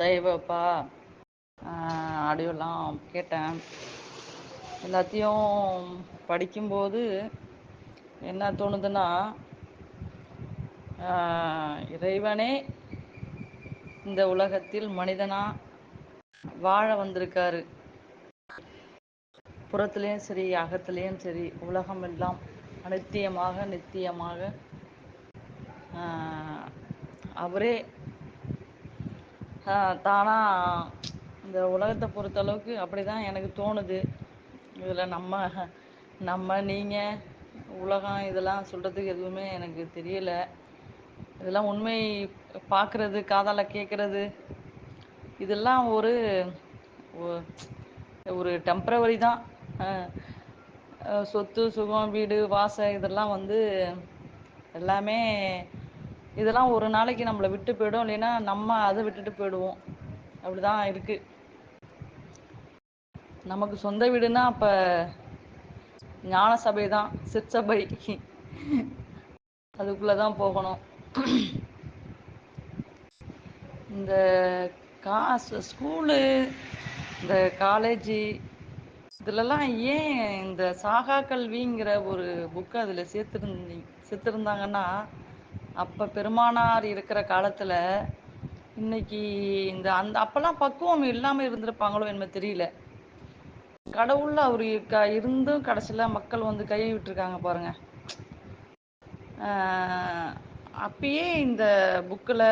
தெய்வப்பா. ஆடியோலாம் கேட்டேன். எல்லாத்தையும் படிக்கும்போது என்ன தோணுதுன்னா இறைவனே இந்த உலகத்தில் மனிதனா வாழ வந்திருக்காரு. புறத்துலேயும் சரி அகத்துலேயும் சரி உலகம் எல்லாம் அனித்தியமாக நித்தியமாக அவரே தானா இந்த உலகத்தை பொறுத்த அளவுக்கு அப்படிதான் எனக்கு தோணுது. இதுல நம்ம நம்ம நீங்க உலகம் இதெல்லாம் சொல்றதுக்கு எதுவுமே எனக்கு தெரியல. இதெல்லாம் உண்மை பார்க்குறது காதால கேட்கறது இதெல்லாம் ஒரு ஒரு டெம்பரவரி தான். சொத்து சுகம் வீடு வாசம் இதெல்லாம் வந்து எல்லாமே இதெல்லாம் ஒரு நாளைக்கு நம்மளை விட்டு போயிடும். இல்லைன்னா நம்ம அதை விட்டுட்டு போயிடுவோம். அப்படிதான் இருக்கு. நமக்கு சொந்த வீடுனா அப்ப ஞான சபை தான். சிற்சபை அதுக்குள்ளதான் போகணும். இந்த காசு ஸ்கூலு இந்த காலேஜு இதுலலாம் ஏன் இந்த சாகா கல்விங்கிற ஒரு புக்கு அதில் சேர்த்துருந்தீங்க சேர்த்துருந்தாங்கன்னா அப்போ பெருமானார் இருக்கிற காலத்தில் இன்னைக்கு இந்த அந்த அப்போல்லாம் பக்குவம் இல்லாமல் இருந்திருப்பாங்களோ என்ன தெரியல. கடவுள்ல அவர் க இருந்தும் கடைசியில் மக்கள் வந்து கை விட்டுருக்காங்க பாருங்க. அப்பயே இந்த புக்கில்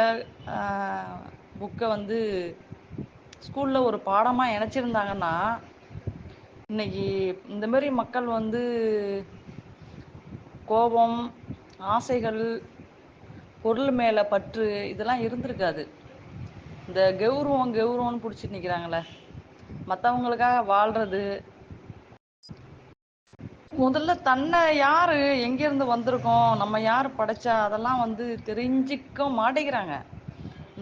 புக்கை வந்து ஸ்கூலில் ஒரு பாடமாக இணைச்சிருந்தாங்கன்னா இன்னைக்கு இந்த மாதிரி மக்கள் வந்து கோபம் ஆசைகள் பொருள் மேலே பற்று இதெல்லாம் இருந்திருக்காது. இந்த கௌரவம் கௌரவம்னு பிடிச்சிட்டு நிற்கிறாங்களே மற்றவங்களுக்காக வாழ்றது. முதல்ல தன்னை யாரு எங்கேருந்து வந்திருக்கோம் நம்ம யார் படைச்சா அதெல்லாம் வந்து தெரிஞ்சிக்க மாட்டேங்கிறாங்க.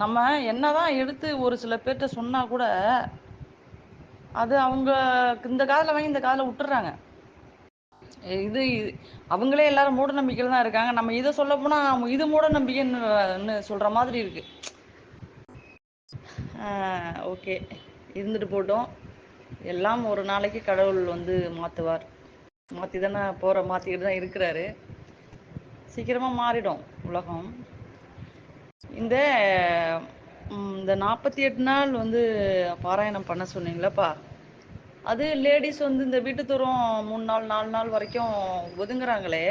நம்ம என்னதான் எடுத்து ஒரு சில பேர்கிட்ட சொன்னா கூட அது அவங்க இந்த காதில் வாங்கி இந்த காதில் விட்டுறாங்க. இது அவங்களே எல்லாரும் மூட நம்பிக்கையில தான் இருக்காங்க. நம்ம இதை சொல்ல போனா இது மூட நம்பிக்கைன்னு சொல்ற மாதிரி இருக்கு. ஓகே. இருந்துட்டு போட்டோம். எல்லாம் ஒரு நாளைக்கு கடவுள் வந்து மாத்துவார். மாற்றி தானே போகிற மாற்றிக்கிட்டு தான் இருக்கிறாரு. சீக்கிரமாக மாறிடும் உலகம். இந்த இந்த நாற்பத்தி எட்டு நாள் வந்து பாராயணம் பண்ண சொன்னீங்களப்பா? அது லேடிஸ் வந்து இந்த வீட்டு தூரம் மூணு நாள் நாலு நாள் வரைக்கும் ஒதுங்குறாங்களே.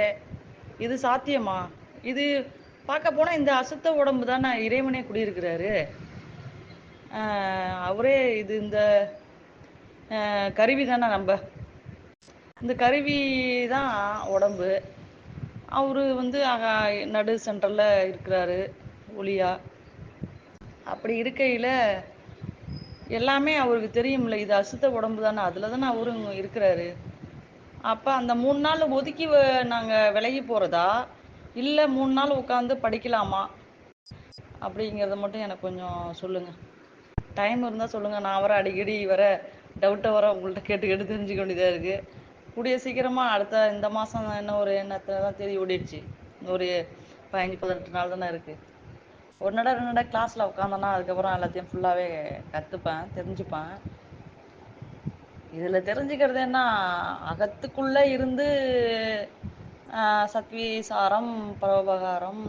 இது சாத்தியமா? இது பார்க்க போனால் இந்த அசுத்த உடம்பு தானே இறைவனே குடியிருக்கிறாரு. அவரே இது இந்த கருவி தானே நம்ம. இந்த கருவி தான் உடம்பு. அவரு வந்து நடு சென்டரில் இருக்கிறாரு ஒளியா. அப்படி இருக்கையில் எல்லாமே அவருக்கு தெரியும்ல இது அசுத்த உடம்பு தானே அதில் தானே அவரும் இருக்கிறாரு. அப்போ அந்த மூணு நாள் ஒதுக்கி நாங்கள் விலகி போகிறதா இல்லை மூணு நாள் உட்காந்து படிக்கலாமா? அப்படிங்கிறத மட்டும் எனக்கு கொஞ்சம் சொல்லுங்கள் டைம் இருந்தால் சொல்லுங்கள் நான் வர அடிக்கடி வர டவுட்டை வர உங்கள்கிட்ட கேட்டு கேட்டு தெரிஞ்சுக்க வேண்டியதாக இருக்குது கூடிய சீக்கிரமாக அடுத்த இந்த மாதம் என்ன ஒரு எண்ணத்தில் தான் தேதி ஓடிடுச்சு. ஒரு பதினஞ்சு பதினெட்டு நாள் தானே இருக்குது ஒரு நட ரெண்டு நட கிளாஸில் உட்காந்தோன்னா அதுக்கப்புறம் எல்லாத்தையும் ஃபுல்லாகவே கற்றுப்பேன் தெரிஞ்சுப்பேன். இதில் தெரிஞ்சுக்கிறது என்ன அகத்துக்குள்ளே இருந்து ஆஹ், சத்வீசாரம் பரோபகாரம்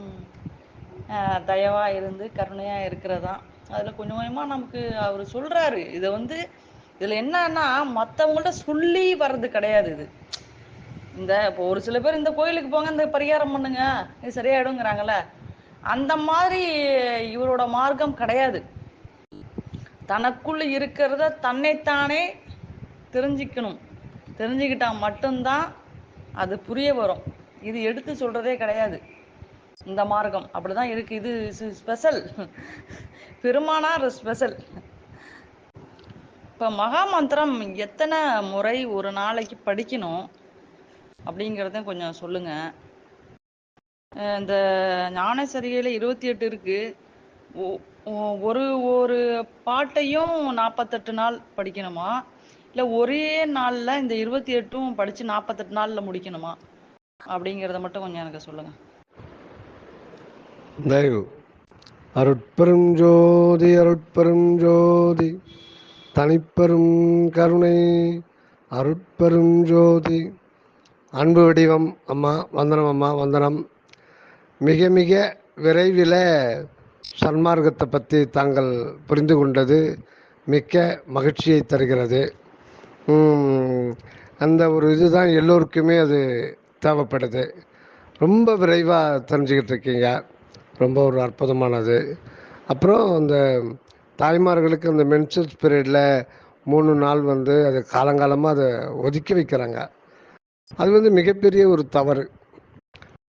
தயவாக தயவா இருந்து கருணையாக இருக்கிறதான் அதில் கொஞ்சம் கொஞ்சமாக நமக்கு அவர் சொல்கிறாரு இதை வந்து இதில் என்னன்னா மற்றவங்கள்ட்ட சொல்லி வர்றது கிடையாது இது. இந்த இப்போ ஒரு சில பேர் இந்த கோயிலுக்கு போங்க இந்த பரிகாரம் பண்ணுங்க இது சரியாயிடுங்கிறாங்கல்ல. அந்த மாதிரி இவரோட மார்க்கம் கிடையாது. தனக்குள்ள இருக்கிறத தன்னைத்தானே தெரிஞ்சுக்கணும். தெரிஞ்சுக்கிட்டா மட்டும்தான் அது புரிய வரும். இது எடுத்து சொல்றதே கிடையாது. இந்த மார்க்கம் அப்படிதான் இருக்கு. இது ஸ்பெஷல் பெருமானார் ஸ்பெஷல் இப்போ மகாமந்திரம் எத்தனை முறை ஒரு நாளைக்கு படிக்கணும் அப்படிங்கிறத கொஞ்சம் சொல்லுங்க. இந்த ஞானசரிகையில் இருபத்தி எட்டு இருக்கு. ஒரு ஒரு பாட்டையும் நாற்பத்தெட்டு நாள் படிக்கணுமா? இல்லை ஒரே நாளில் இந்த இருபத்தி எட்டும் படித்து நாற்பத்தெட்டு நாளில் முடிக்கணுமா? அப்படிங்கிறத மட்டும் கொஞ்சம் எனக்கு சொல்லுங்க. தயவு. அருட்பெரும் ஜோதி அருட்பெரும் ஜோதி தனிப்பெரும் கருணை. அருட்பெரும் ஜோதி. அன்பு வடிவம் அம்மா வந்தனம் அம்மா வந்தனம். மிக மிக விரைவில் சன்மார்க்கத்தை பற்றி தாங்கள் புரிந்து கொண்டது மிக்க மகிழ்ச்சியை தருகிறது. அந்த ஒரு இதுதான் எல்லோருக்குமே அது தேவைப்படுது. ரொம்ப விரைவாக தெரிஞ்சுக்கிட்டு இருக்கீங்க. ரொம்ப ஒரு அற்புதமானது. அப்புறம் அந்த தாய்மார்களுக்கு அந்த மென்சஸ் பீரியடில் மூணு நாள் வந்து அது காலங்காலமாக அதை ஒதுக்கி வைக்கிறாங்க. அது வந்து மிகப்பெரிய ஒரு தவறு.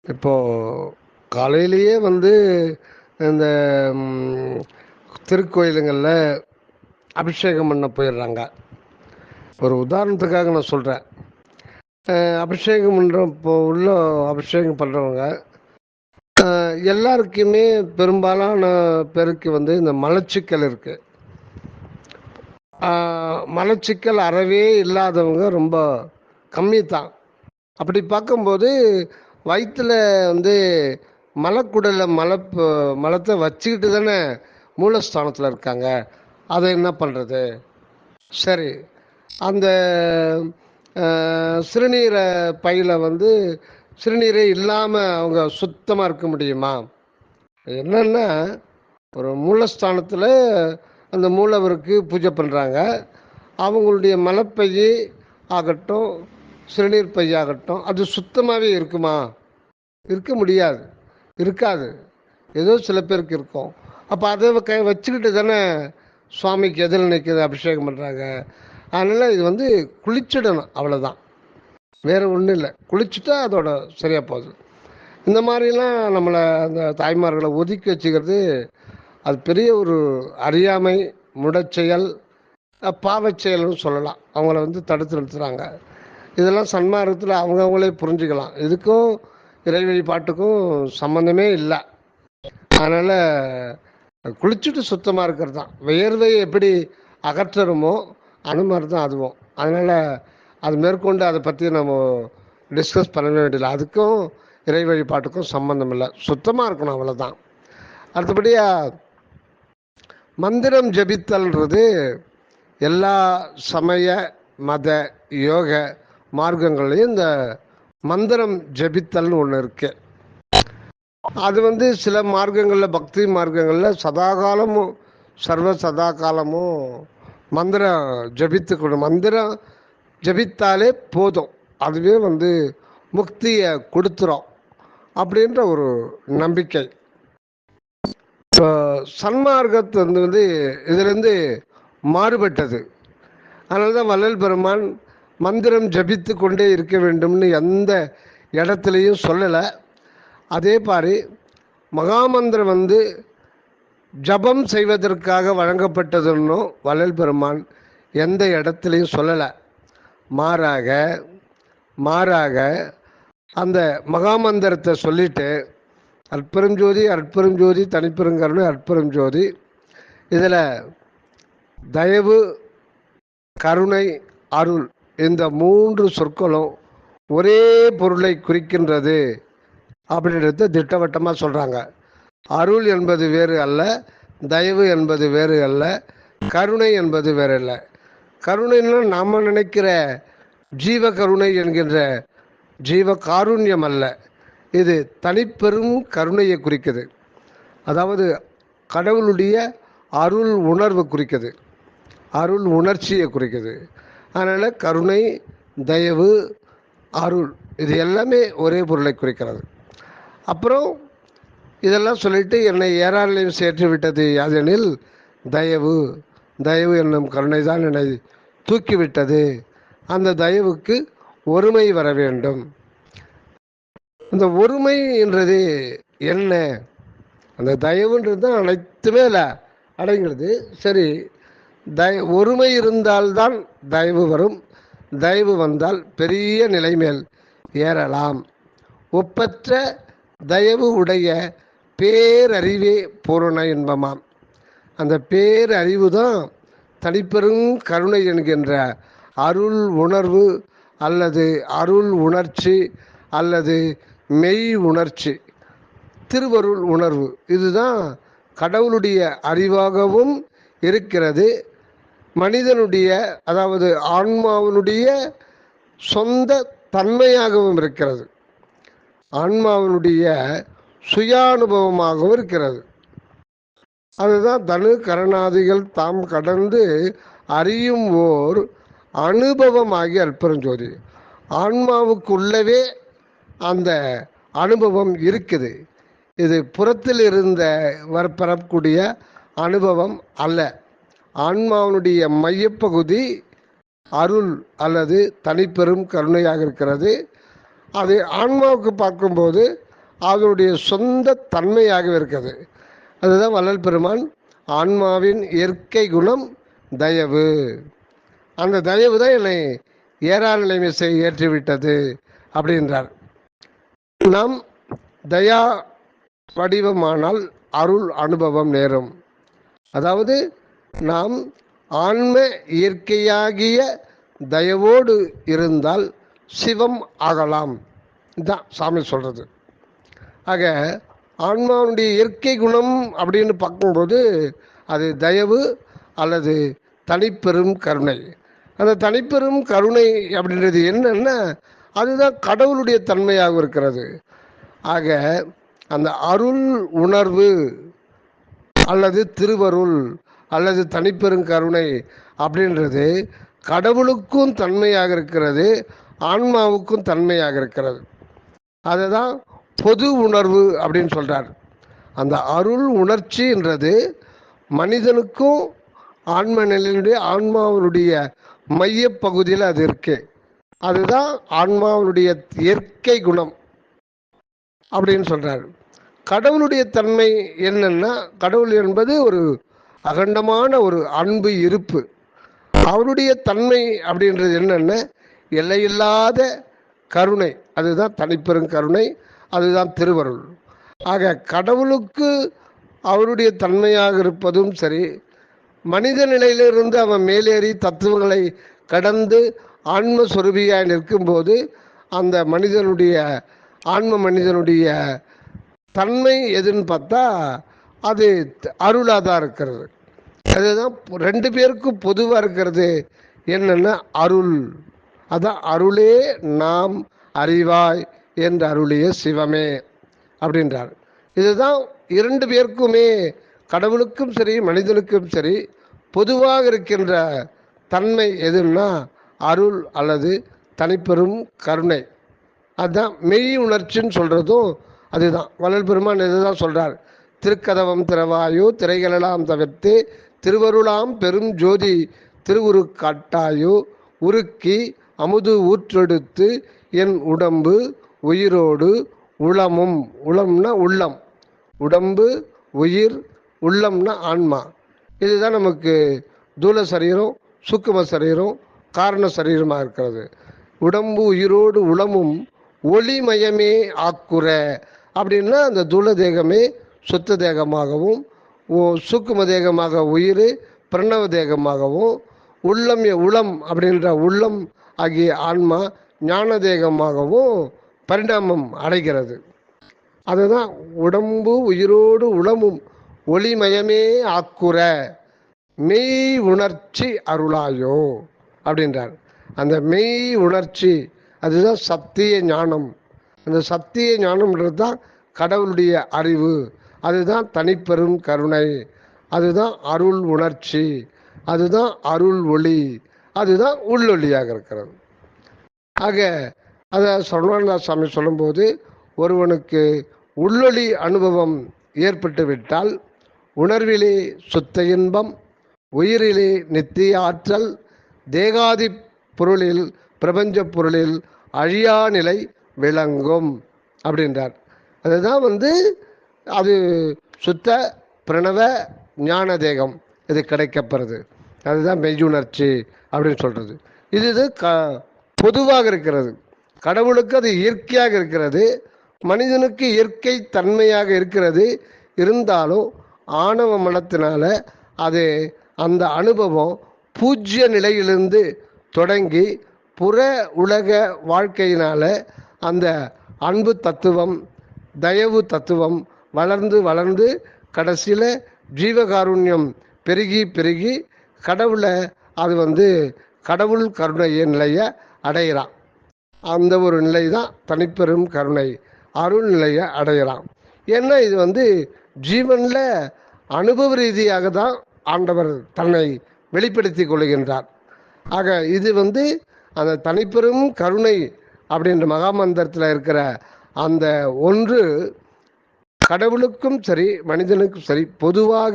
இப்போது காலையிலேயே வந்து இந்த திருக்கோயிலுங்களில் அபிஷேகம் பண்ண போயிடுறாங்க. ஒரு உதாரணத்துக்காக நான் சொல்கிறேன் அபிஷேகம் பண்ணுற இப்போ உள்ள அபிஷேகம் பண்ணுறவங்க எல்லாருக்குமே பெரும்பாலான பேருக்கு வந்து இந்த மலச்சிக்கல் இருக்குது மலச்சிக்கல் அறவே இல்லாதவங்க ரொம்ப கம்மி தான் அப்படி பார்க்கும்போது வயிற்றில் வந்து மலக்குடலில் மலை மலத்தை வச்சுக்கிட்டு தானே மூலஸ்தானத்தில் இருக்காங்க. அதை என்ன பண்ணுறது சரி. அந்த சிறுநீரை பையில் வந்து சிறுநீரே இல்லாமல் அவங்க சுத்தமாக இருக்க முடியுமா? என்னென்னா ஒரு மூலஸ்தானத்தில் அந்த மூலவருக்கு பூஜை பண்ணுறாங்க அவங்களுடைய மலைப்பை ஆகட்டும் சிறுநீர் பையாகட்டும் அது சுத்தமாகவே இருக்குமா? இருக்க முடியாது. இருக்காது. ஏதோ சில பேருக்கு இருக்கும். அப்போ அதை கை வச்சுக்கிட்டு தானே சுவாமிக்கு எதில் நிற்கிறது அபிஷேகம் பண்ணுறாங்க அதனால் இது வந்து குளிச்சிடணும் அவ்வளோதான் வேறு ஒன்றும் இல்லை. குளிச்சுட்டா அதோட சரியாக போகுது. இந்த மாதிரிலாம் நம்மளை அந்த தாய்மார்களை ஒதுக்கி வச்சுக்கிறது அது பெரிய ஒரு அறியாமை முடச்செயல் பாவச்செயல்னு செயல்னு சொல்லலாம். அவங்கள வந்து தடுத்து நிறுத்துகிறாங்க இதெல்லாம் சன்மார்க்கத்தில் அவங்கவுங்களே புரிஞ்சுக்கலாம். இதுக்கும் இறைவழி பாட்டுக்கும் சம்மந்தமே இல்லை. அதனால் குளிச்சுட்டு சுத்தமாக இருக்கிறது தான் வியர்வையை எப்படி அகற்றுறோமோ அது மாதிரி தான் அதுவும். அதனால் அது மேற்கொண்டு அதை பற்றி நம்ம டிஸ்கஸ் பண்ண வேண்டியதில்லை. அதுக்கும் இறை வழிபாட்டுக்கும் சம்மந்தம் இல்லை. சுத்தமாக இருக்கணும் அவ்வளோதான் அடுத்தபடியாக மந்திரம் ஜபித்தல்ன்றது எல்லா சமய மத யோக மார்க்கங்களையும் இந்த மந்திரம் ஜபித்தல்னு ஒன்று இருக்கு. அது வந்து சில மார்க்கங்களில் பக்தி மார்க்கங்களில் சதாகாலமும் சர்வ சதா காலமும் மந்திரம் ஜபித்துக்கணும். மந்திரம் ஜபித்தாலே போதும். அதுவே வந்து முக்தியை கொடுத்துரும் அப்படின்ற ஒரு நம்பிக்கை. இப்போ சன்மார்க்கத்து வந்து வந்து இதுலேருந்து மாறுபட்டது. அதனால தான் வள்ளல் பெருமான் மந்திரம் ஜபித்து கொண்டே இருக்க வேண்டும்னு எந்த இடத்துலையும் சொல்லலை. அதே மாதிரி மகாமந்திரம் வந்து ஜபம் செய்வதற்காக வழங்கப்பட்டதுன்னும் வள்ளல் பெருமான் எந்த இடத்துலையும் சொல்லலை. மாறாக மாறாக அந்த மகாமந்திரத்தை சொல்லிட்டு அற்பெரும் ஜோதி அற்பெரும் ஜோதி தனிப்பெருங்கருணை அற்பெரும் ஜோதி இதில் தயவு கருணை அருள் இந்த மூன்று சொற்களும் ஒரே பொருளை குறிக்கின்றது அப்படின்றத திட்டவட்டமாக சொல்கிறாங்க அருள் என்பது வேறு அல்ல தயவு என்பது வேறு அல்ல கருணை என்பது வேறு அல்ல. கருணைன்னா நாம் நினைக்கிற ஜீவ கருணை என்கின்ற ஜீவ காருண்யம் அல்ல. இது தனிப்பெரும் கருணையை குறிக்குது. அதாவது கடவுளுடைய அருள் உணர்வு குறிக்குது. அருள் உணர்ச்சியை குறிக்குது. அதனால் கருணை தயவு அருள் இது எல்லாமே ஒரே பொருளை குறிக்கிறது. அப்புறம் இதெல்லாம் சொல்லிட்டு என்னை ஏராளையும் சேர்த்து விட்டது யாதெனில் தயவு. தயவு என்னும் கருணை தான் என்னை தூக்கிவிட்டது. அந்த தயவுக்கு ஒருமை வர வேண்டும். அந்த ஒருமை என்றது என்ன? அந்த தயவுன்றது தான் அனைத்துமே இல்லை. அடங்கிறது சரி தய ஒருமை இருந்தால்தான் தயவு வரும். தயவு வந்தால் பெரிய நிலை மேல் ஏறலாம். ஒப்பற்ற தயவு உடைய பேரறிவே பூரண இன்பமாம். அந்த பேரறிவு தான் தனிப்பெரும் கருணை என்கின்ற அருள் உணர்வு அல்லது அருள் உணர்ச்சி அல்லது மெய் உணர்ச்சி. திருவருள் உணர்வு. இதுதான் கடவுளுடைய அறிவாகவும் இருக்கிறது. மனிதனுடைய அதாவது ஆன்மாவினுடைய சொந்த தன்மையாகவும் இருக்கிறது. ஆன்மாவினுடைய சுயானுபவமாகவும் இருக்கிறது. அதுதான் தனு கரணாதிகள் தாம் கடந்து அறியும் ஓர் அனுபவமாகி அற்புறஞ்சோதி ஆன்மாவுக்குள்ளவே அந்த அனுபவம் இருக்குது. இது புறத்தில் இருந்த வர பெறக்கூடிய அனுபவம் அல்ல. ஆன்மாவினுடைய மையப்பகுதி அருள் அல்லது தனிப்பெரும் கருணையாக இருக்கிறது. அது ஆன்மாவுக்கு பார்க்கும்போது அதனுடைய சொந்த தன்மையாக இருக்கிறது. அதுதான் வள்ளல் பெருமான் ஆன்மாவின் இயற்கை குணம் தயவு. அந்த தயவு தான் என்னை ஏறா செய்ய ஏற்றிவிட்டது அப்படின்றார். நாம் தயா வடிவமானால் அருள் அனுபவம் நேரும். அதாவது நாம் ஆன்ம இயற்கையாகிய தயவோடு இருந்தால் சிவம் ஆகலாம். இதுதான் சாமி சொல்கிறது ஆக ஆன்மாவுடைய இயற்கை குணம் அப்படின்னு பார்க்கும்போது அது தயவு அல்லது தனிப்பெரும் கருணை. அந்த தனிப்பெரும் கருணை அப்படின்றது என்னன்னா அதுதான் கடவுளுடைய தன்மையாக இருக்கிறது. ஆக அந்த அருள் உணர்வு அல்லது திருவருள் அல்லது தனிப்பெரும் கருணை அப்படின்றது கடவுளுக்கும் தன்மையாக இருக்கிறது ஆன்மாவுக்கும் தன்மையாக இருக்கிறது. அதுதான் பொது உணர்வு அப்படின்னு சொல்கிறார் அந்த அருள் உணர்ச்சின்றது மனிதனுக்கும் ஆன்ம நிலையினுடைய ஆன்மாவினுடைய மையப்பகுதியில் அது இருக்கு. அதுதான் ஆன்மாவினுடைய இயற்கை குணம் அப்படின்னு சொல்கிறார் கடவுளுடைய தன்மை என்னன்னா கடவுள் என்பது ஒரு அகண்டமான ஒரு அன்பு இருப்பு. அவருடைய தன்மை அப்படின்றது என்னென்ன? எல்லையில்லாத கருணை. அதுதான் தனிப்பெரும் கருணை அதுதான் திருவருள். ஆக கடவுளுக்கு அவருடைய தன்மையாக இருப்பதும் சரி மனித நிலையிலிருந்து அவன் மேலேறி தத்துவங்களை கடந்து ஆன்மஸ்வரூபியாக நிற்கும்போது அந்த மனிதனுடைய ஆன்ம மனிதனுடைய தன்மை எதுன்னு பார்த்தா அது அருளாக தான் இருக்கிறது. அதுதான் ரெண்டு பேருக்கும் பொதுவாக இருக்கிறது என்னென்னா அருள். அதான் அருளே நாம் அறிவாய் என்று அருளிய சிவமே அப்படின்றார். இதுதான் இரண்டு பேருக்குமே கடவுளுக்கும் சரி மனிதனுக்கும் சரி பொதுவாக இருக்கின்ற தன்மை எதுன்னா அருள் அல்லது தனிப்பெரும் கருணை. அதுதான் மெய் உணர்ச்சின்னு சொல்கிறதும் அதுதான். வள்ளல் பெருமான் இதுதான் சொல்கிறார் திருக்கதவம் திறவாயோ திரைகளெல்லாம் தவிர்த்து திருவருளாம் பெரும் ஜோதி திருவுரு காட்டாயோ உருக்கி அமுது ஊற்றெடுத்து என் உடம்பு உயிரோடு உளமும் உளம்னா உள்ளம். உடம்பு உயிர் உள்ளம்னா ஆன்மா. இதுதான் நமக்கு தூல சரீரம் சுக்கும சரீரம் காரண சரீரமாக இருக்கிறது. உடம்பு உயிரோடு உளமும் ஒளிமயமே ஆக்குற அப்படின்னா அந்த தூள தேகமே சுத்த தேகமாகவும் சூக்கும தேகமாக உயிர் பிரணவ தேகமாகவும் உள்ளம் உளம் அப்படின்ற உள்ளம் ஆகிய ஆன்மா ஞான தேகமாகவும் பரிணாமம் அடைகிறது. அதுதான் உடம்பு உயிரோடு உளமும் ஒளிமயமே ஆக்குற மெய் உணர்ச்சி அருளாயோ அப்படின்றார். அந்த மெய் உணர்ச்சி அதுதான் சத்திய ஞானம். அந்த சத்திய ஞானம்ன்றது தான் கடவுளுடைய அறிவு. அதுதான் தனிப்பெரும் கருணை. அதுதான் அருள் உணர்ச்சி. அதுதான் அருள் ஒளி. அதுதான் உள்ளொளியாக இருக்கிறது. ஆக அதை சரவணா சாமி சொல்லும்போது ஒருவனுக்கு உள்ளொளி அனுபவம் ஏற்பட்டு விட்டால் உணர்விலே சுத்த இன்பம் உயிரிலே நித்திய ஆற்றல் தேகாதி பொருளில் பிரபஞ்ச பொருளில் அழியா நிலை விளங்கும் அப்படின்றார். அதுதான் வந்து அது சுத்த பிரணவ ஞான தேகம் இது கிடைக்கப்படுறது அதுதான் மெய்யுணர்ச்சி அப்படின்னு சொல்கிறது இது இது க பொதுவாக இருக்கிறது. கடவுளுக்கு அது இயற்கையாக இருக்கிறது. மனிதனுக்கு இயற்கை தன்மையாக இருக்கிறது. இருந்தாலும் ஆணவ மனத்தினால அது அந்த அனுபவம் பூஜ்ய நிலையிலிருந்து தொடங்கி புற உலக வாழ்க்கையினால அந்த அன்பு தத்துவம் தயவு தத்துவம் வளர்ந்து வளர்ந்து கடைசியில் ஜீவகாருண்யம் பெருகி பெருகி கடவுளை அது வந்து கடவுள் கருணைய நிலையை அடையிறான். அந்த ஒரு நிலை தான் தனிப்பெரும் கருணை அருள் நிலையை அடையிறான். ஏன்னா இது வந்து ஜீவனில் அனுபவ ரீதியாக தான் ஆண்டவர் தன்னை வெளிப்படுத்தி கொள்கின்றார். ஆக இது வந்து அந்த தனிப்பெரும் கருணை அப்படின்ற மகாமந்திரத்தில் இருக்கிற அந்த ஒன்று கடவுளுக்கும் சரி மனிதனுக்கும் சரி பொதுவாக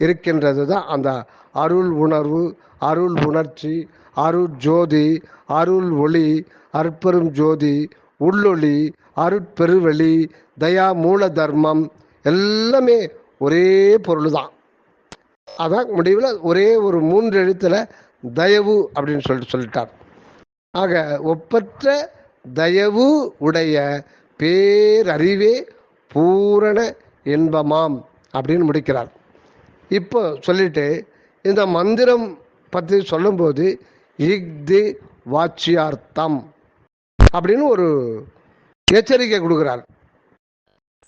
இருக்கின்றது தான் அந்த அருள் உணர்வு அருள் உணர்ச்சி அருள் ஜோதி அருள் ஒளி அற்பெரும் ஜோதி உள்ளொளி அருட்பெருவெளி தயா மூல தர்மம் எல்லாமே ஒரே பொருள் தான் அதான் முடிவில் ஒரே ஒரு மூன்று எழுத்துல தயவு அப்படின்னு சொல்லிட்டு சொல்லிட்டார். ஆக ஒப்பற்ற தயவு உடைய பேரறிவே பூரண இன்பமாம் அப்படின்னு முடிக்கிறார். இப்போ சொல்லிட்டு இந்த மந்திரம் பற்றி சொல்லும்போது இஃது வாட்சியார்த்தம் அப்படின்னு ஒரு எச்சரிக்கை கொடுக்குறார்.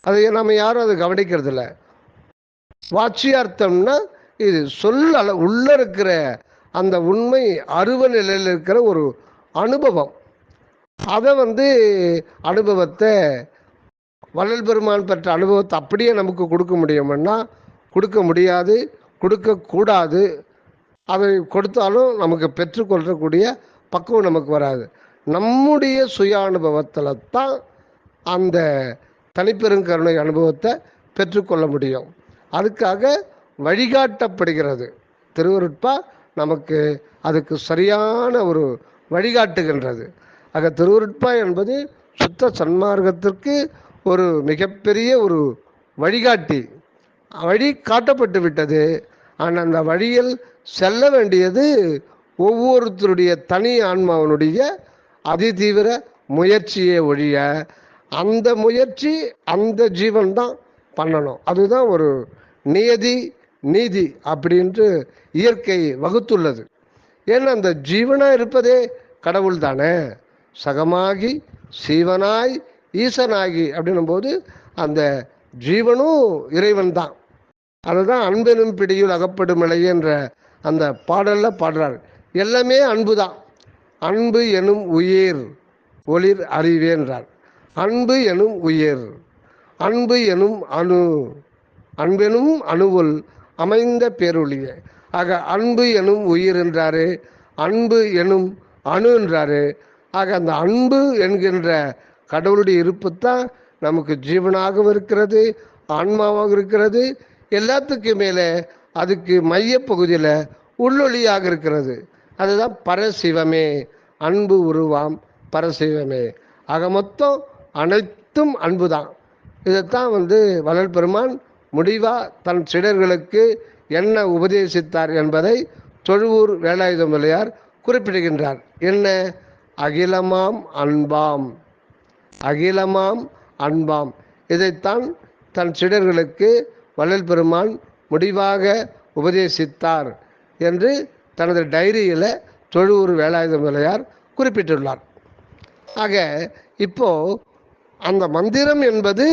அதை நம்ம யாரும் அதை கவனிக்கிறது இல்லை வாட்சியார்த்தம்னா இது சொல்ல உள்ள இருக்கிற அந்த உண்மை அருவ நிலையில் இருக்கிற ஒரு அனுபவம். அதை வந்து அனுபவத்தை வள்ளல் பெருமான் பெற்ற அனுபவத்தை அப்படியே நமக்கு கொடுக்க முடியும்னா கொடுக்க முடியாது கொடுக்கக்கூடாது அதை கொடுத்தாலும் நமக்கு பெற்றுக்கொள்ளக்கூடிய பக்குவம் நமக்கு வராது. நம்முடைய சுய அனுபவத்தில் தான் அந்த தனிப்பெருங்கருணை அனுபவத்தை பெற்றுக்கொள்ள முடியும். அதுக்காக வழிகாட்டப்படுகிறது. திருவருட்பா நமக்கு அதுக்கு சரியான ஒரு வழிகாட்டுகின்றது. ஆக திருவருட்பா என்பது சுத்த சன்மார்க்கத்திற்கு ஒரு மிகப்பெரிய ஒரு வழிகாட்டி. வழி காட்டப்பட்டு விட்டது. ஆனால் அந்த வழியில் செல்ல வேண்டியது ஒவ்வொருத்தருடைய தனி ஆன்மாவனுடைய அதிதீவிர முயற்சியை ஒழிய அந்த முயற்சி அந்த ஜீவன் தான் பண்ணணும். அதுதான் ஒரு நியதி நீதி அப்படின்ட்டு இயற்கை வகுத்துள்ளது. ஏன்னா அந்த ஜீவனாக இருப்பதே கடவுள் தானே சகமாகி சீவனாய் ஈசனாகி அப்படின்னும் போது அந்த ஜீவனும் இறைவன் தான் அதுதான் அன்பெனும் பிடியில் அகப்படும் நிலை என்ற அந்த பாடலில் பாடுறார். எல்லாமே அன்பு தான் அன்பு எனும் உயிர் ஒளிர் அறிவேன்றார் அன்பு எனும் உயிர் அன்பு எனும் அணு அன்பெனும் அணுவுள் அமைந்த பேரொழிய ஆக அன்பு எனும் உயிர் என்றாரு அன்பு எனும் அணு என்றாரு. ஆக அந்த அன்பு என்கின்ற கடவுளுடைய இருப்பு தான் நமக்கு ஜீவனாகவும் இருக்கிறது ஆன்மாவாகவும் இருக்கிறது. எல்லாத்துக்கும் மேலே அதுக்கு மையப்பகுதியில் உள்ளொளியாக இருக்கிறது. அதுதான் பரசிவமே. அன்பு உருவாம் பரசிவமே. ஆக மொத்தம் அனைத்தும் அன்பு தான் இதைத்தான் வந்து வளர் பெருமான் முடிவாக தன் சிடர்களுக்கு என்ன உபதேசித்தார் என்பதை தொழுவூர் வேலாயுத பிள்ளையார் குறிப்பிடுகின்றார். என்ன? அகிலமாம் அன்பாம். அகிலமாம் அன்பாம். இதைத்தான் தன் சீடர்களுக்கு வள்ளல் பெருமான் முடிவாக உபதேசித்தார் என்று தனது டைரியில் தொழுவூர் வேலாயுத முதலியார் குறிப்பிட்டுள்ளார். ஆக இப்போ அந்த மந்திரம் என்பது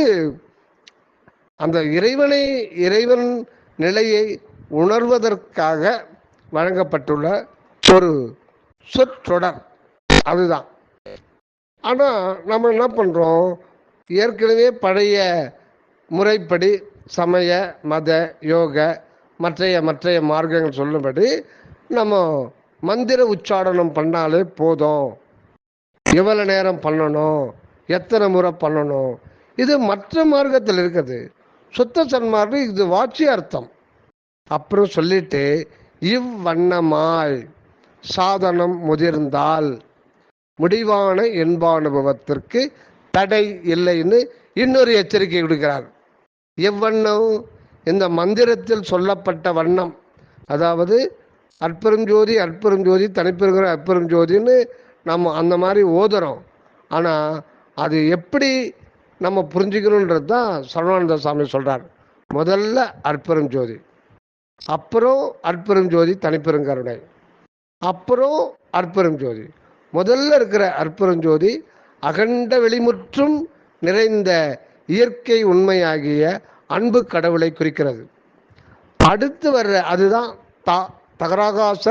அந்த இறைவனை இறைவன் நிலையை உணர்வதற்காக வழங்கப்பட்டுள்ள ஒரு சொற்றொடர். அதுதான். ஆனால் நம்ம என்ன பண்ணுறோம் ஏற்கனவே பழைய முறைப்படி சமய மத யோக மற்றைய மற்றைய மார்க்கங்கள் சொல்லும்படி நம்ம மந்திர உச்சாடனம் பண்ணாலே போதும். எவ்வளோ நேரம் பண்ணணும்? எத்தனை முறை பண்ணணும்? இது மற்ற மார்க்கத்தில் இருக்குது. சுத்த சன்மார்க்கம் இது வாட்சி அர்த்தம். அப்புறம் சொல்லிட்டு இவ்வண்ணமாய் சாதனம் முதிர்ந்தால் முடிவான இன்பானுபவத்திற்கு தடை இல்லைன்னு இன்னொரு எச்சரிக்கை கொடுக்கிறார். எவ்வண்ணம்? இந்த மந்திரத்தில் சொல்லப்பட்ட வண்ணம். அதாவது அற்பெரும் ஜோதி அற்பெரும் ஜோதி தனிப்பெருங்கிற அற்பெரும் ஜோதின்னு நம்ம அந்த மாதிரி ஓதுறோம். ஆனால் அது எப்படி நம்ம புரிஞ்சுக்கணுன்றது தான் சரவானந்த சாமி சொல்கிறார் முதல்ல அற்பெரும் ஜோதி அப்புறம் அற்பெரும் ஜோதி தனிப்பெருங்கருணை அப்புறம் அற்பெரும் ஜோதி. முதல்ல இருக்கிற அற்புறஞ்சோதி அகண்ட வெளிமுற்றும் நிறைந்த இயற்கை உண்மையாகிய அன்பு கடவுளை குறிக்கிறது. அடுத்து வர்ற அதுதான் த தகராகாச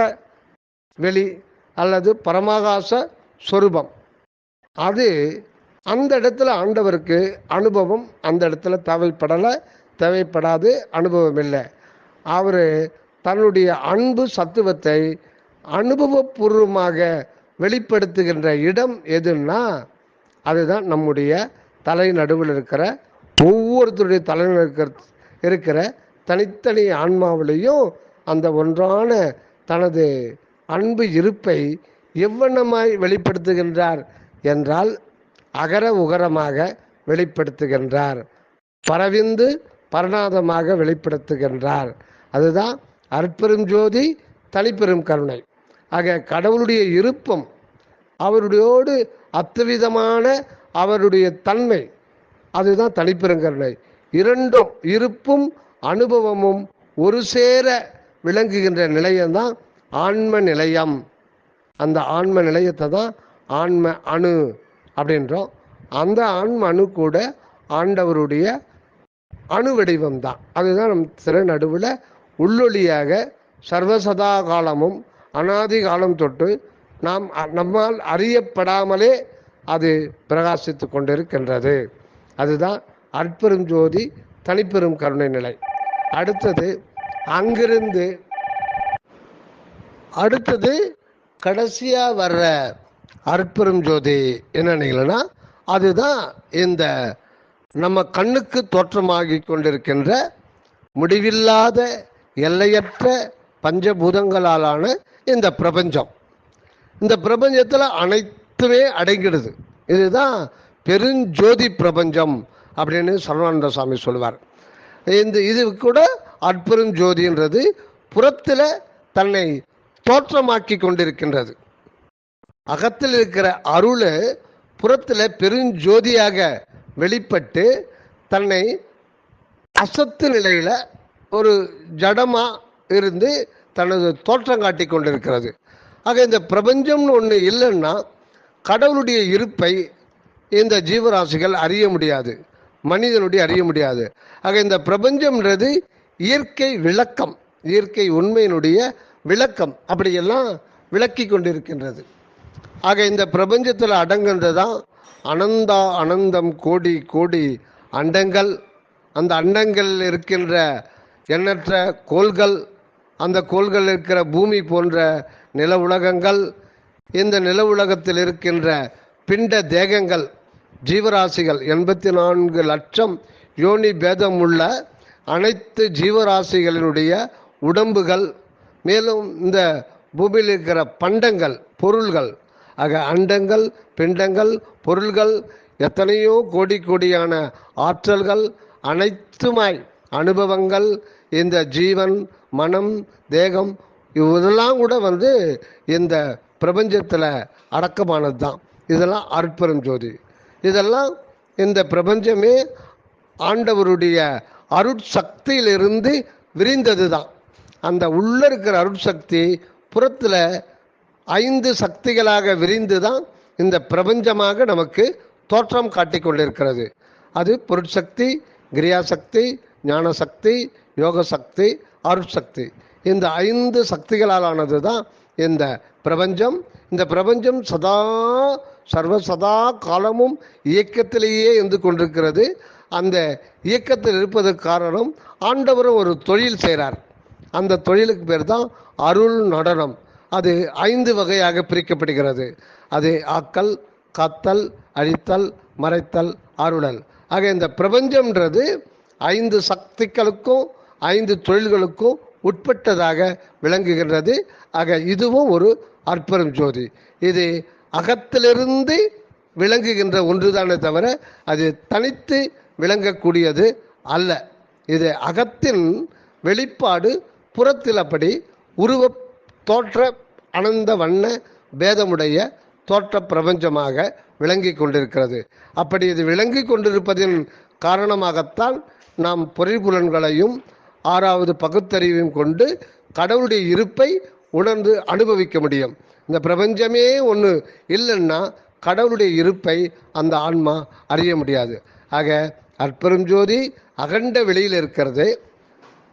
வெளி அல்லது பரமாகாச சொரூபம். அது அந்த இடத்துல ஆண்டவருக்கு அனுபவம் அந்த இடத்துல தேவைப்படலை தேவைப்படாது அனுபவம் இல்லை. அவர் தன்னுடைய அன்பு சத்துவத்தை அனுபவபூர்வமாக வெளிப்படுத்துகின்ற இடம் எதுன்னா அதுதான் நம்முடைய தலை நடுவில் இருக்கிற ஒவ்வொருத்தருடைய தலையில் இருக்கிற இருக்கிற தனித்தனி ஆன்மாவிலையும் அந்த ஒன்றான தனது அன்பு இருப்பை எவ்வண்ணமாய் வெளிப்படுத்துகின்றார் என்றால் அகர உகரமாக வெளிப்படுத்துகின்றார். பரவிந்து பரநாதமாக வெளிப்படுத்துகின்றார். அதுதான் அற்பெரும் ஜோதி தனிப்பெரும் கருணை. ஆக கடவுளுடைய இருப்பம் அவருடையோடு அத்துவிதமான அவருடைய தன்மை. அதுதான் தனிப்பெருங்கருணை. இரண்டும் இருப்பும் அனுபவமும் ஒரு சேர விளங்குகின்ற நிலையம்தான் ஆன்ம நிலையம். அந்த ஆன்ம நிலையத்தை தான் ஆன்ம அணு அப்படின்றோம். அந்த ஆன்ம அணு கூட ஆண்டவருடைய அணு வடிவம் தான். அதுதான் நம் திற நடுவில் உள்ளொளியாக சர்வசதா காலமும் அனாதி காலம் தொட்டு நாம் அ- நம்மால் அறியப்படாமலே அது பிரகாசித்து கொண்டிருக்கின்றது. அதுதான் அற்பெரும் ஜோதி தனிப்பெரும் கருணை நிலை. அடுத்தது அங்கிருந்து அடுத்தது கடைசியாக வர்ற அற்பெரும் ஜோதி என்னன்னீங்கன்னா அதுதான் இந்த நம்ம கண்ணுக்கு தோற்றமாகி கொண்டிருக்கின்ற முடிவில்லாத எல்லையற்ற பஞ்சபூதங்களாலான இந்த பிரபஞ்சம். இந்த பிரபஞ்சத்தில் அனைத்துமே அடங்கிடுது. இதுதான் பெருஞ்சோதி பிரபஞ்சம் அப்படின்னு சரவானந்த சாமி சொல்லுவார். இந்த இது கூட அற்பெரும் புறத்தில் தன்னை தோற்றமாக்கி கொண்டிருக்கின்றது. அகத்தில் இருக்கிற அருள் புறத்தில் பெருஞ்சோதியாக வெளிப்பட்டு தன்னை அசத்து நிலையில் ஒரு ஜடமாக இருந்து தனது தோற்றம் காட்டி கொண்டிருக்கிறது. ஆக இந்த பிரபஞ்சம்னு ஒன்று இல்லைன்னா கடவுளுடைய இருப்பை இந்த ஜீவராசிகள் அறிய முடியாது மனிதனுடைய அறிய முடியாது. ஆக இந்த பிரபஞ்சம்ன்றது இயற்கை விளக்கம் இயற்கை உண்மையினுடைய விளக்கம். அப்படியெல்லாம் விளக்கி கொண்டிருக்கின்றது. ஆக இந்த பிரபஞ்சத்தில் அடங்குன்றதான் அனந்தா அனந்தம் கோடி கோடி அண்டங்கள். அந்த அண்டங்கள் இருக்கின்ற எண்ணற்ற கோள்கள் அந்த கோள்கள் இருக்கிற பூமி போன்ற நில உலகங்கள் இந்த நில உலகத்தில் இருக்கின்ற பிண்ட தேகங்கள் ஜீவராசிகள் எண்பத்தி நான்கு லட்சம் யோனி பேதம் உள்ள அனைத்து ஜீவராசிகளினுடைய உடம்புகள் மேலும் இந்த பூமியில் இருக்கிற பண்டங்கள் பொருள்கள் ஆக அண்டங்கள் பிண்டங்கள் பொருள்கள் எத்தனையோ கோடி கோடியான ஆற்றல்கள் அனைத்துமாய் அனுபவங்கள் இந்த ஜீவன் மனம் தேகம் இதெல்லாம் கூட வந்து இந்த பிரபஞ்சத்தில் அடக்கமானது தான் இதெல்லாம் அற்பெரும் ஜோதி. இதெல்லாம் இந்த பிரபஞ்சமே ஆண்டவருடைய அருட்சக்தியிலிருந்து விரிந்தது தான் அந்த உள்ள இருக்கிற அருட்சக்தி புறத்தில் ஐந்து சக்திகளாக விரிந்து தான் இந்த பிரபஞ்சமாக நமக்கு தோற்றம் காட்டிக் கொண்டிருக்கிறது. அது பொருட்சக்தி கிரியாசக்தி ஞானசக்தி யோக சக்தி அருட்சக்தி. இந்த ஐந்து சக்திகளாலானது தான் இந்த பிரபஞ்சம். இந்த பிரபஞ்சம் சதா சர்வ சதா காலமும் இயக்கத்திலேயே இருந்து கொண்டிருக்கிறது. அந்த இயக்கத்தில் இருப்பதற்கு காரணம் ஆண்டவரும் ஒரு தொழில் செய்கிறார் அந்த தொழிலுக்கு பேர் தான் அருள் நடனம். அது ஐந்து வகையாக பிரிக்கப்படுகிறது. அது ஆக்கல் காத்தல் அழித்தல் மறைத்தல் அருளல். ஆக இந்த பிரபஞ்சம்ன்றது ஐந்து சக்திகளுக்கும் ஐந்து தொழில்களுக்கும் உட்பட்டதாக விளங்குகின்றது. ஆக இதுவும் ஒரு அற்புதம் ஜோதி. இது அகத்திலிருந்து விளங்குகின்ற ஒன்றுதானே தவிர அது தனித்து விளங்கக்கூடியது அல்ல. இது அகத்தின் வெளிப்பாடு புறத்தில் அப்படி உருவ தோற்ற அனந்த வண்ண பேதமுடைய தோற்ற பிரபஞ்சமாக விளங்கி கொண்டிருக்கிறது. அப்படி இது விளங்கி கொண்டிருப்பதின் காரணமாகத்தான் நாம் பொறிபுலன்களையும் ஆறாவது பகுத்தறிவையும் கொண்டு கடவுளுடைய இருப்பை உணர்ந்து அனுபவிக்க முடியும். இந்த பிரபஞ்சமே ஒன்று இல்லைன்னா கடவுளுடைய இருப்பை அந்த ஆன்மா அறிய முடியாது. ஆக அற்பெரும் ஜோதி அகண்ட வெளியில் இருக்கிறது.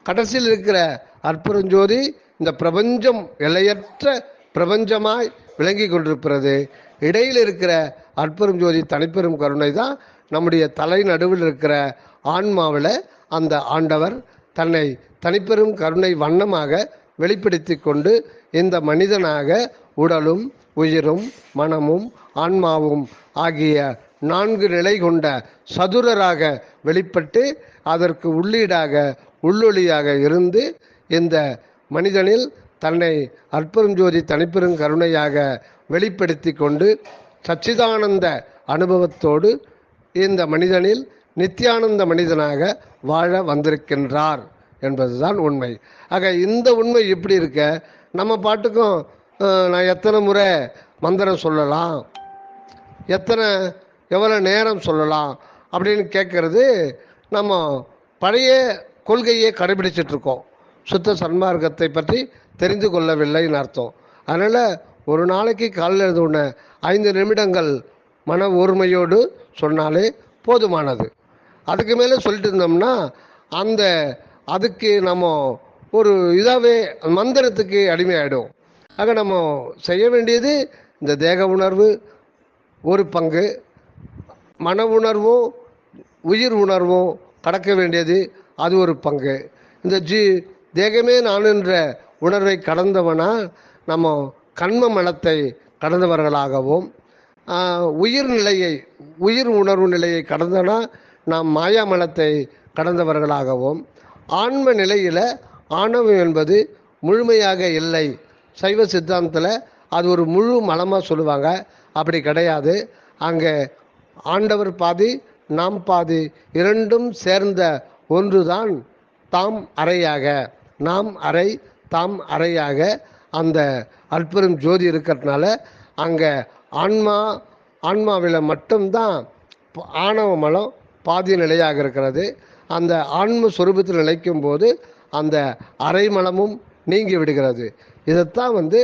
கடைசியில் இருக்கிற அற்புதஞ்சோதி இந்த பிரபஞ்சம் எல்லையற்ற பிரபஞ்சமாய் விளங்கி கொண்டிருக்கிறது. இடையில் இருக்கிற அற்புதம் ஜோதி தனிப்பெரும் கருணை தான் நம்முடைய தலை நடுவில் இருக்கிற ஆன்மாவில் அந்த ஆண்டவர் தன்னை தனிப்பெரும் கருணை வண்ணமாக வெளிப்படுத்தி கொண்டு இந்த மனிதனாக உடலும் உயிரும் மனமும் ஆன்மாவும் ஆகிய நான்கு நிலை கொண்ட சதுரராக வெளிப்பட்டு அதற்கு உள்ளீடாக உள்ளொளியாக இருந்து இந்த மனிதனில் தன்னை அற்பெருஞ்சோதி தனிப்பெரும் கருணையாக வெளிப்படுத்தி கொண்டு சச்சிதானந்த அனுபவத்தோடு இந்த மனிதனில் நித்தியானந்த மனிதனாக வாழ வந்திருக்கின்றார் என்பதுதான் உண்மை. ஆக இந்த உண்மை எப்படி இருக்க? நம்ம பாட்டுக்கும் நான் எத்தனை முறை மந்திரம் சொல்லலாம்? எத்தனை எவ்வளோ நேரம் சொல்லலாம்? அப்படின்னு கேட்குறது நம்ம பழைய கொள்கையை கடைபிடிச்சிட்ருக்கோம் சுத்த சன்மார்க்கத்தை பற்றி தெரிந்து கொள்ளவில்லைன்னு அர்த்தம். அதனால் ஒரு நாளைக்கு காலையில் எழுந்த உடனே ஐந்து நிமிடங்கள் மன ஒருமையோடு சொன்னாலே போதுமானது. அதுக்கு மேலே சொல்லிட்டு இருந்தோம்னா அந்த அதுக்கு நம்ம ஒரு இதாகவே மந்திரத்துக்கு அடிமையாயிடும். ஆக நம்ம செய்ய வேண்டியது இந்த தேக உணர்வு ஒரு பங்கு மன உணர்வும் உயிர் உணர்வும் கடக்க வேண்டியது அது ஒரு பங்கு. இந்த ஜி தேகமே நானுன்ற உணர்வை கடந்தவனா நம்ம கண்ம மலத்தை கடந்தவர்களாகவும் உயிர் நிலையை உயிர் உணர்வு நிலையை கடந்தனா நாம் மாயாமலத்தை கடந்தவர்களாகவும் ஆன்ம நிலையில் ஆணவம் என்பது முழுமையாக இல்லை. சைவ சித்தாந்தத்தில் அது ஒரு முழு மலமாக சொல்லுவாங்க. அப்படி கிடையாது. அங்கே ஆண்டவர் பாதி நாம் பாதி இரண்டும் சேர்ந்த ஒன்றுதான் தாம் அறையாக. நாம் அறை தாம் அறையாக. அந்த அற்பெரும் ஜோதி இருக்கிறதுனால அங்கே ஆன்மா ஆன்மாவில் மட்டும்தான் ஆணவ மலம் பாதி நிலையாக இருக்கிறது. அந்த ஆன்ம சுரூபத்தில் நிலைக்கும் போது அந்த அரைமலமும் நீங்கி விடுகிறது. இதைத்தான் வந்து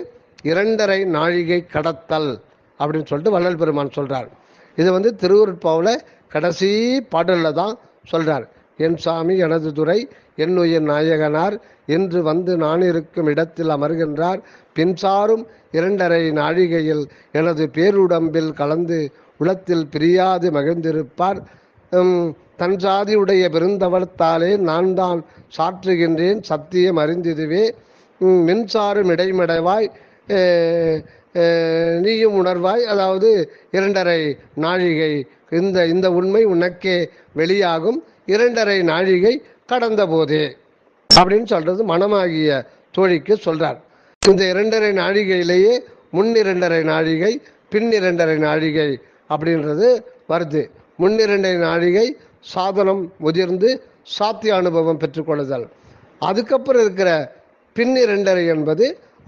இரண்டரை நாழிகை கடத்தல் அப்படின்னு சொல்லிட்டு வள்ளல் பெருமான் சொல்கிறார் இது வந்து திருவுருட்பாவில் கடைசி பாடலில் தான் சொல்கிறார் என் சாமி எனது துறை என் உயிர் நாயகனார் என்று வந்து நான் இருக்கும் இடத்தில் அமர்கின்றார். பின்சாரும் இரண்டரை நாழிகையில் எனது பேருடம்பில் கலந்து உளத்தில் பிரியாது மகிழ்ந்திருப்பார். தன் சாதியுடைய பெருந்தவர்த்தாலே நான் தான் சாற்றுகின்றேன் சத்தியம் அறிந்திதுவே மின்சாரம் மின்சாரும் இடைமடைவாய் நீயும் உணர்வாய். அதாவது இரண்டரை நாழிகை. இந்த இந்த உண்மை உனக்கே வெளியாகும். இரண்டரை நாழிகை கடந்த போதே அப்படின்னு சொல்றது மனமாகிய தோழிக்கு சொல்றார். இந்த இரண்டரை நாழிகையிலேயே முன் இரண்டரை நாழிகை பின் இரண்டரை நாழிகை அப்படின்றது வருது. முன்னிரண்டை நாழிகை சாதனம் முதிர்ந்து சாத்திய அனுபவம் பெற்றுக்கொள்ளுதல். அதுக்கப்புறம் இருக்கிற பின் இரண்டரை என்பது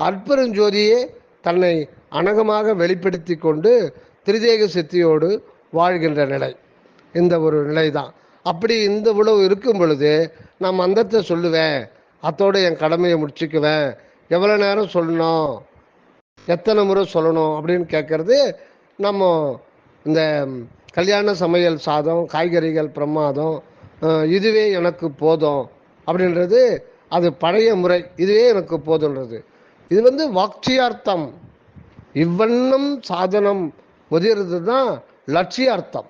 அற்பெருஞ்சோதியே தன்னை அனகமாக வெளிப்படுத்தி கொண்டு திரிதேக சித்தியோடு வாழ்கின்ற நிலை. இந்த ஒரு நிலை தான் அப்படி இந்த உழவு இருக்கும் பொழுது நான் மந்தத்தை சொல்லுவேன். அத்தோடு என் கடமையை முடிச்சுக்குவேன். எவ்வளோ நேரம் சொல்லணும்? எத்தனை முறை சொல்லணும் அப்படின்னு கேட்குறது நம்ம இந்த கல்யாண சமையல் சாதம் காய்கறிகள் பிரமாதம் இதுவே எனக்கு போதும் அப்படின்றது அது பழைய முறை இதுவே எனக்கு போதுன்றது. இது வந்து வாக்சியார்த்தம். இவ்வண்ணம் சாதனம் முதிர்றது தான் லட்சியார்த்தம்.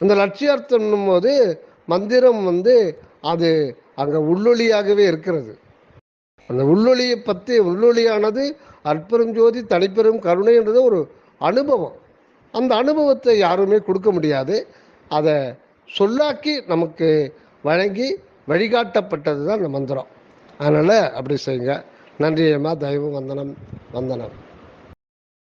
அந்த லட்சியார்த்தம் போது மந்திரம் வந்து அது அங்கே உள்ளொளியாகவே இருக்கிறது. அந்த உள்ளொளியை பற்றி உள்ளொளியானது அற்பெருஞ்சோதி தனிப்பெரும் கருணைன்றது ஒரு அனுபவம். அந்த அனுபவத்தை யாருமே கொடுக்க முடியாது. அதை சொல்லாக்கி நமக்கு வழங்கி வழிகாட்டப்பட்டது தான் அந்த மந்திரம். அதனால் அப்படி செய்யுங்க. நன்றியம்மா தெய்வம் வந்தனம். வந்தனம்.